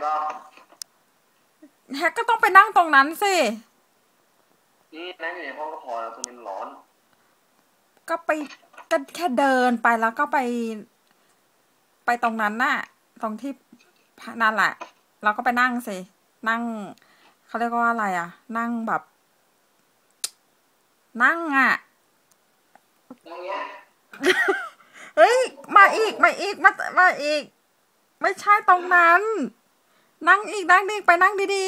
เปล่าแฮกก็ต้องไปนั่งตรงนั้นสิ นี่นั่งอยู่ในห้องก็พอแล้วตรงนี้มันร้อน ก็ไปก็แค่เดินไปแล้วก็ไป ไปตรงนั้นน่ะ ตรงที่นั่นแหละเราก็ไปนั่งสิ นั่ง เขาเรียกว่าอะไรอะ นั่งแบบ นั่งอะอย่างเงี้ยเฮ้ย มาอีก มาอีก มา มาอีก ไม่ใช่ตรงนั้น นั่งอีกนั่งอีกไปนั่งดี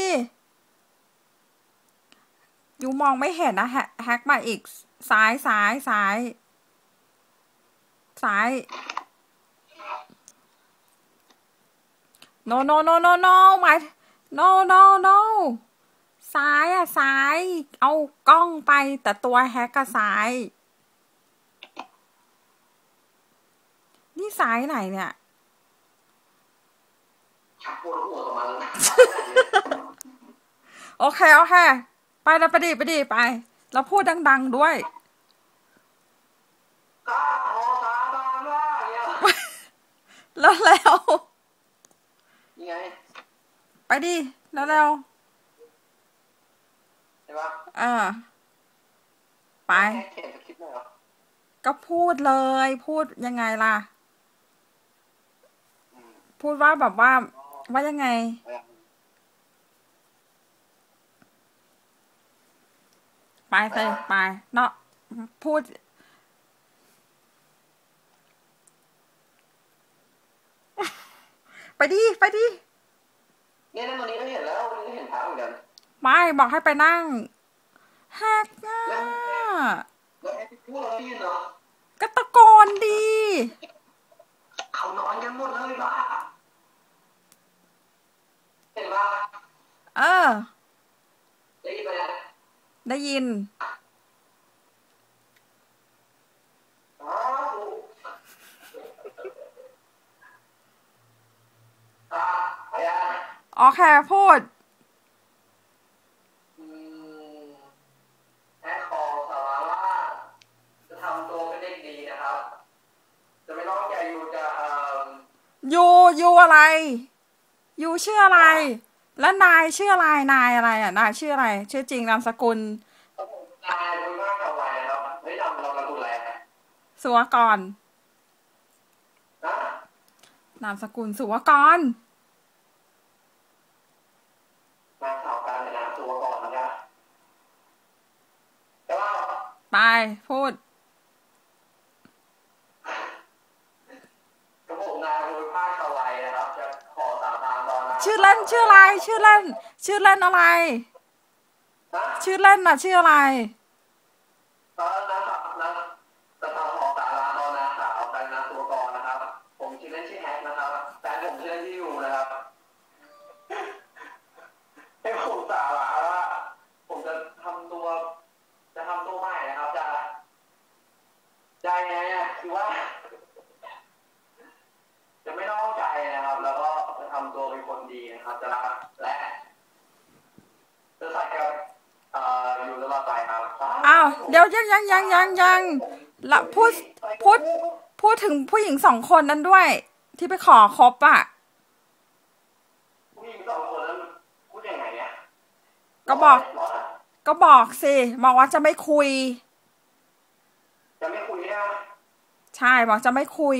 ๆยูมองไม่เห็นนะแฮกแฮกมาอีกซ้ายซ้ายซ้ายซ้าย no no no no no หมาย no no no ซ้ายอะซ้าย เอากล้องไปแต่ตัวแฮกก็ซ้าย นี่ซ้ายไหนเนี่ย ปวดหัวตรงนั้นโอเคโอเคไปแล้วไปดิไปดิไปแล้วพูดดัง ๆด้วยก้าคอสาบานว่าเนี่ยแล้วแล้วนี่ไงไปดิแล้วแล้วเห็นปะเออไปแค่เขียนสคริปต์หน่อยเหรอก็พูดเลย พูดยังไงล่ะอืมพูดว่าแบบว่า ว่ายังไงเอาอย่างไปเลยไปเนาะพูด ไปดิไปดิเนี่ยนั่นตรงนี้ก็เห็นแล้วตรงนี้ก็เห็นพระเหมือนกันไม่บอกให้ไปนั่งแฮกอะแล้วไอ้ที่พูดเราได้ยินเหรอก็ตะโกนดี เขานอนกันหมดเลยบ้า จะไม่นอกใจอยู่จะเอ่อยูยูอะไร ยูชื่ออะไร แล้วนายชื่ออะไรนายอะไรอะนายชื่ออะไร ชื่อจริงนามสกุลนายบุญมากกับอะไรนะครับเฮ้ยนำเราเราดูแลสุวกรนะนามสกุลสุวกรมาข่าวการในนามตัวก่อนนะครับแต่ว่าไปพูด กระผมนายบุญมากกับอะไรนะครับ จะขอสาบานตอนนะ ชื่อเล่นชื่ออะไร ชื่อเล่น ชื่อเล่นอะไร ชื่อเล่นน่ะ ชื่ออะไรตอนนั้นนะจะทำขอสาบานตอนนะสาวการนามตัวก่อนนะครับผมชื่อ เดี๋ยวยังยังยังยังยังละพูดพูดพูดถึงผู้หญิงสองคนนั้นด้วย ที่ไปขอคบอะผู้หญิงสองคนนั้นพูดยังไงเนี่ยก็บอกหรนะก็บอกสิบอกว่าจะไม่คุย จะไม่คุยนะใช่บอกจะไม่คุย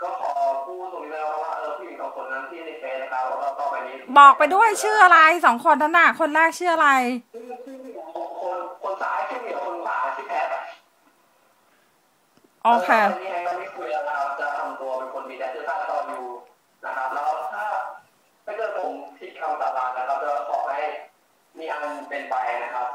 ก็ขอพูดตรงนี้แล้วว่าเออผู้หญิงสองคนนั้นที่ในเฟซนะครั บแล้วก็ต่อไปนี้บอกไปด้วยชื่ออะไรสองคนนั้นน่ะคนแรกชื่ออะไร คนคนซ้ายชื่อเหมียวคนขวาชื่อแพทโอเคตอนนี้เราไม่คุยแล้วนะครับจะทำตัวเป็นคนมีแต่จะตาต่ออยู่นะครับแล้วถ้าถ้าเกิดผมผิดคำสาบานนะครับจะขอให้มีอันเป็นไปนะครับ